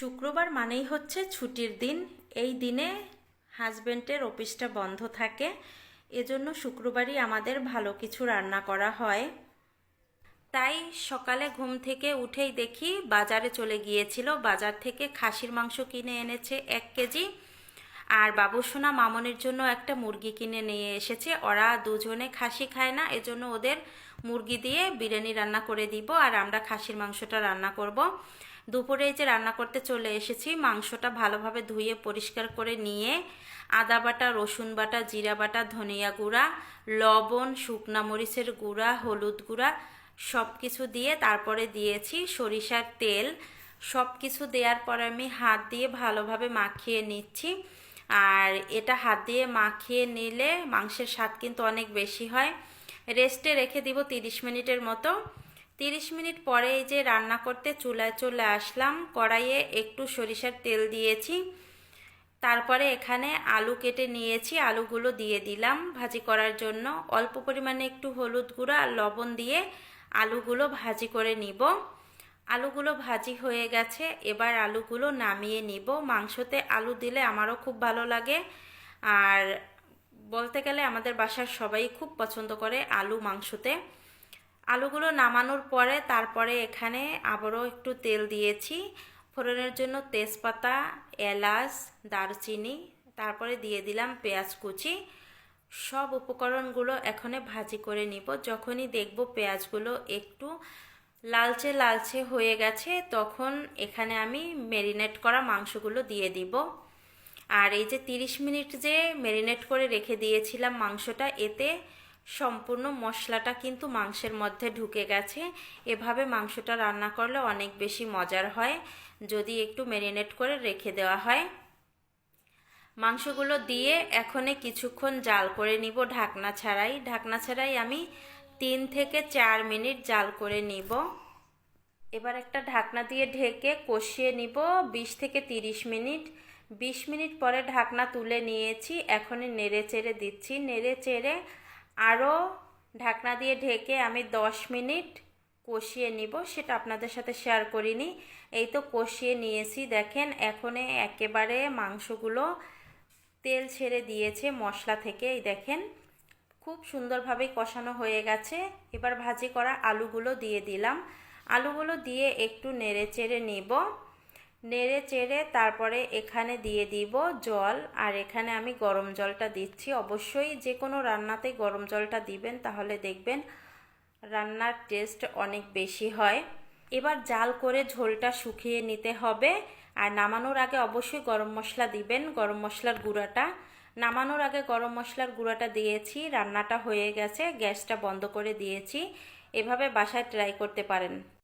শুক্রবার মানেই হচ্ছে ছুটির দিন। এই দিনে হাজবেন্ডের অফিসটা বন্ধ থাকে। এজন্য শুক্রবারই আমাদের ভালো কিছু রান্না করা হয়। তাই সকালে ঘুম থেকে উঠেই দেখি বাজারে চলে গিয়েছিল। বাজার থেকে খাসির মাংস কিনে এনেছে এক কেজি। আর বাবুসোনা মামনের জন্য একটা মুরগি কিনে নিয়ে এসেছে। ওরা দুজনে খাসি খায় না, এজন্য ওদের মুরগি দিয়ে বিরিয়ানি রান্না করে দিব। আর আমরা খাসির মাংসটা রান্না করব। দুপুরে যে রান্না করতে চলে এসেছি, মাংসটা ভালোভাবে ধুয়ে পরিষ্কার করে নিয়ে আদা বাটা, রসুন বাটা, জিরা বাটা, ধনিয়া গুঁড়া, লবণ, শুকনা মরিচের গুঁড়া, হলুদ গুঁড়া সব কিছু দিয়ে তারপরে দিয়েছি সরিষার তেল। সব কিছু দেওয়ার পর আমি হাত দিয়ে ভালোভাবে মাখিয়ে নিচ্ছি। আর এটা হাত দিয়ে মাখিয়ে নিলে মাংসের স্বাদ কিন্তু অনেক বেশি হয়। রেস্টে রেখে দিব তিরিশ মিনিটের মতো। তিরিশ মিনিট পরে এই যে রান্না করতে চুলায় চলে আসলাম, কড়াইয়ে একটু সরিষার তেল দিয়েছি। তারপরে এখানে আলু কেটে নিয়েছি, আলুগুলো দিয়ে দিলাম ভাজি করার জন্য। অল্প পরিমাণে একটু হলুদ গুঁড়ো আর লবণ দিয়ে আলুগুলো ভাজি করে নিব। আলুগুলো ভাজি হয়ে গেছে, এবার আলুগুলো নামিয়ে নিব। মাংসতে আলু দিলে আমারও খুব ভালো লাগে। আর বলতে গেলে আমাদের বাসার সবাই খুব পছন্দ করে আলু মাংসতে। আলুগুলো নামানোর পরে তারপরে এখানে আবারও একটু তেল দিয়েছি। ফোড়নের জন্য তেজপাতা, এলাচ, দারচিনি, তারপরে দিয়ে দিলাম পেঁয়াজ কুচি। সব উপকরণগুলো এখানে ভাজি করে নিব। যখনই দেখব পেঁয়াজগুলো একটু লালচে লালচে হয়ে গেছে, তখন এখানে আমি ম্যারিনেট করা মাংসগুলো দিয়ে দিব। আর এই যে 30 মিনিট যে ম্যারিনেট করে রেখে দিয়েছিলাম মাংসটা, এতে সম্পূর্ণ মশলাটা কিন্তু মাংসের মধ্যে ঢুকে গেছে। এভাবে মাংসটা রান্না করলে অনেক বেশি মজার হয়। যদি একটু ম্যারিনেট করে রেখে দেওয়া হয়। মাংসগুলো দিয়ে এখনে কিছুক্ষণ জাল করে নিব ঢাকনা ছাড়াই। ঢাকনা ছাড়াই আমি তিন থেকে চার মিনিট জাল করে নিব। এবার একটা ঢাকনা দিয়ে ঢেকে কষিয়ে নিব বিশ থেকে তিরিশ মিনিট। বিশ মিনিট পরে ঢাকনা তুলে নিয়েছি। এখনই নেড়ে চেড়ে দিচ্ছি। নেড়ে চেড়ে আরও ঢাকনা দিয়ে ঢেকে আমি দশ মিনিট কষিয়ে নিব, সেটা আপনাদের সাথে শেয়ার করিনি। এই তো কষিয়ে নিয়েছি, দেখেন এখনে একেবারে মাংসগুলো তেল ছেড়ে দিয়েছে মশলা থেকে, এই দেখেন। খুব সুন্দরভাবে কষানো হয়ে গেছে। এবার ভাজি করা আলুগুলো দিয়ে দিলাম। আলুগুলো দিয়ে একটু নেড়ে চেড়ে নিব। নেড়ে চেড়ে তারপরে এখানে দিয়ে দিব জল, আর এখানে আমি গরম জলটা দিচ্ছি। অবশ্যই যে কোনো রান্নাতে গরম জলটা দিবেন, তাহলে দেখবেন রান্নার টেস্ট অনেক বেশি হয়। এবার জাল করে ঝোলটা শুকিয়ে নিতে হবে, আর নামানোর আগে অবশ্যই গরম মশলা দিবেন, গরম মশলার গুঁড়াটা। নামানোর আগে গরম মশলার গুঁড়াটা দিয়েছি, রান্নাটা হয়ে গেছে, গ্যাসটা বন্ধ করে দিয়েছি। এভাবে বাসায় ট্রাই করতে পারেন।